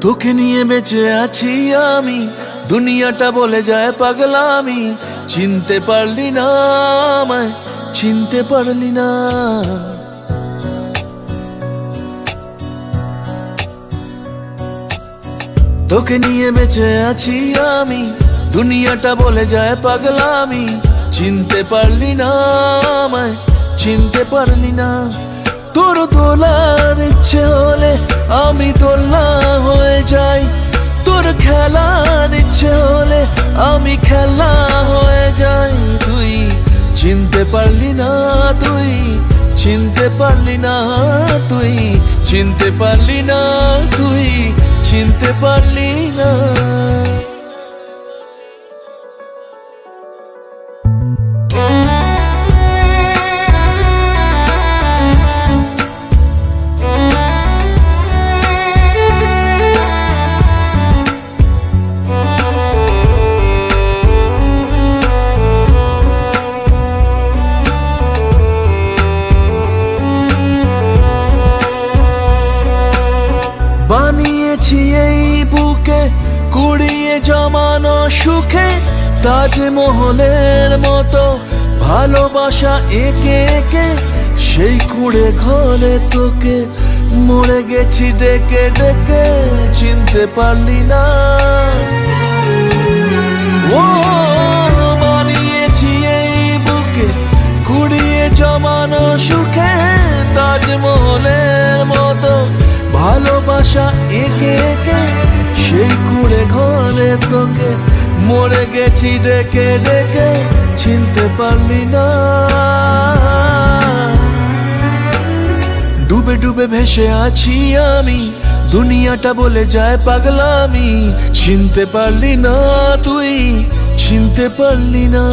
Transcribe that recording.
তোকে নিয়ে বেঁচে আছি আমি। দুনিয়াটা বলে যায় পাগলামি। চিনতে পারলি না আমায়, চিনতে পারলি না। তোকে নিয়ে বেঁচে আছি আমি। দুনিয়াটা বলে যায় পাগলামি। চিনতে পারলি না আমায়, চিনতে পারলি না। তোর দোলার ইচ্ছে হলে আমি দোলা হয়ে যাই। তোর খেলার ইচ্ছে হলে আমি খেলা হয়ে যাই। তুই চিনতে পারলি না, তুই চিনতে পারলি না, তুই চিনতে পারলি না, তুই চিনতে পারলি বানিয়েছি এই বুকে কুড়িয়ে জমানো সুখে তাজমহলের মতো ভালোবাসা একে একে সেই কুড়ে ঘরে তোকে মরে গেছি ডেকে ডেকে চিনতে পারলি না। ও, বানিয়েছি এই বুকে কুড়িয়ে জমানো সুখে তাজমহলের একে একে সেই কুড়ে ঘরে তোকে। মরে গেছি ডেকে ডেকে, চিনতে পারলি না। ডুবে ডুবে ভেসে আছি আমি, দুনিয়াটা বলে যায় পাগলামি। চিনতে পারলি না তুই, চিনতে পারলি না।